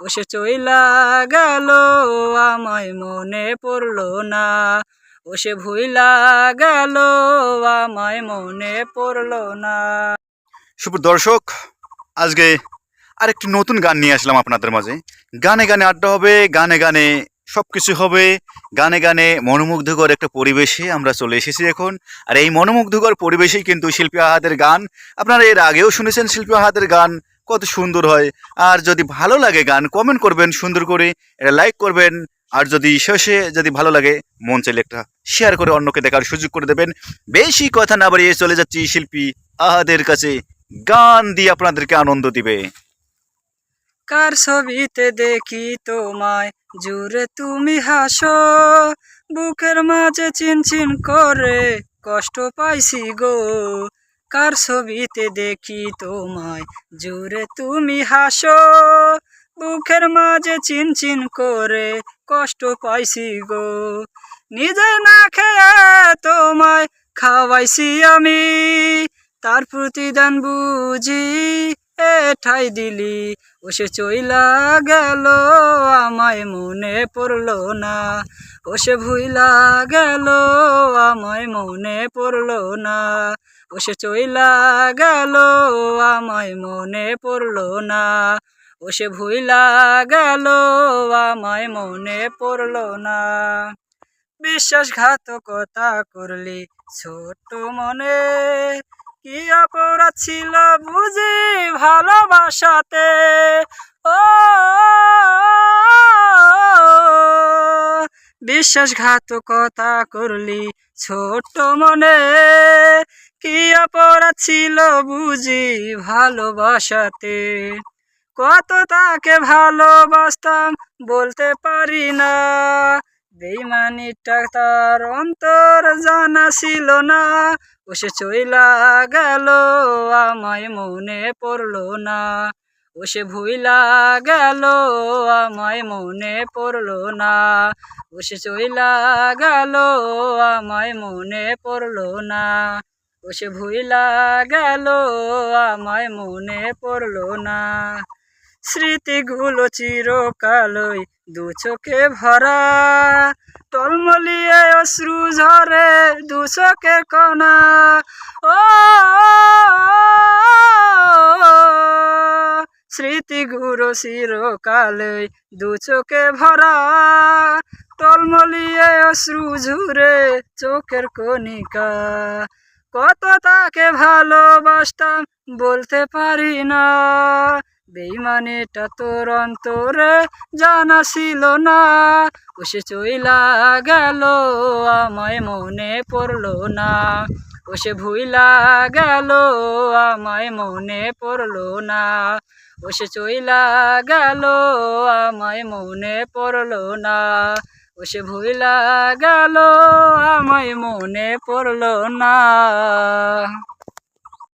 ও সে চইলা গেল আমায় মনে পড়ল না। ও সে ভুইলা গেল আমায় মনে পড়ল না। শুভ দর্শক, আজকে আরেকটি নতুন গান নিয়ে আসলাম আপনাদের মাঝে। গানে গানে আড্ডা হবে, গানে গানে সব কিছু হবে। গানে গানে মনোমুগ্ধকর একটা পরিবেশে আমরা চলে এসেছি এখন। আর এই মনোমুগ্ধকর পরিবেশেই কিন্তু শিল্পী আহাদের গান, আপনারা এর আগেও শুনেছেন শিল্পী আহাদের গান। কত সুন্দর হয়। আর যদি ভালো লাগে গান কমেন্ট করবেন সুন্দর করে, এটা লাইক করবেন। আর যদি শেষে যদি ভালো লাগে, মন চাইলে একটা শেয়ার করে অন্যকে দেখার সুযোগ করে দেবেন। বেশি কথা না বাড়িয়ে চলে যাচ্ছি শিল্পী আহাদের কাছে। গান দিয়ে আপনাদেরকে আনন্দ দিবে। কার ছবিতে দেখি তোমায়? জুড়ে তুমি হাসো। বুকের মাঝে চিনচিন করে কষ্ট পাইছি গো। কার ছবিতে দেখি তোমায়? জুড়ে তুমি হাসো বুকের মাঝে চিনচিন করে কষ্ট পাইছি গো। নিজে না খেয়ে তোমায় খাওয়াইছি আমি, তার প্রতিদান বুঝি এঠাই দিলি ও সে চইলা গেল, আমায় মনে পড়ল না। ও সে ভুইলা গেল, আমায় মনে পড়ল না। ও সে চইলা গেল, আমায় মনে পড়ল না। ও সে ভুইলা গেল, আমায় মনে পড়ল না। বিশ্বাসঘাতকতা করলি ছোট মনে কি অপরাধ ছিল বুঝি ভালোবাসাতে? ও, বিশ্বাসঘাতকতা করলি ছোট মনে। কি অপরাধ ছিল বুঝি ভালোবাসাতে? কত তাকে ভালোবাসতাম বলতে পারি না। বেইমানিটা তার অন্তর জানা ছিল না। ও সে চইলা গেল, আমায় মনে পড়ল না। ও সে ভুইলা গেল, আমায় মনে পড়ল না। ও সে চইলা গেল, আমায় মনে পড়ল না। ও সে ভুইলা গেল, আমায় মনে পড়ল না। স্মৃতিগুলো চিরকালই দু চোখে ভরা। টলমলিয়ে অশ্রু ঝরে দু চোখের কণা। ও, স্মৃতিগুলো চিরকালই দু চোখে ভরা। টলমলিয়ে অশ্রু ঝুরে চোখের কণিকা। কত তাকে ভালোবাসতাম বলতে পারি না। বেইমানেটা তোর অন্তরে জানা ছিল না। ও সে চইলা গেল, আমায় মনে পড়ল না। ও সে ভুইলা গেল, আমায় মনে পড়ল না। ও সে চইলা গেল, আমায় মনে পড়ল না। ও সে ভুইলা গেল, আমায় মনে পড়ল না।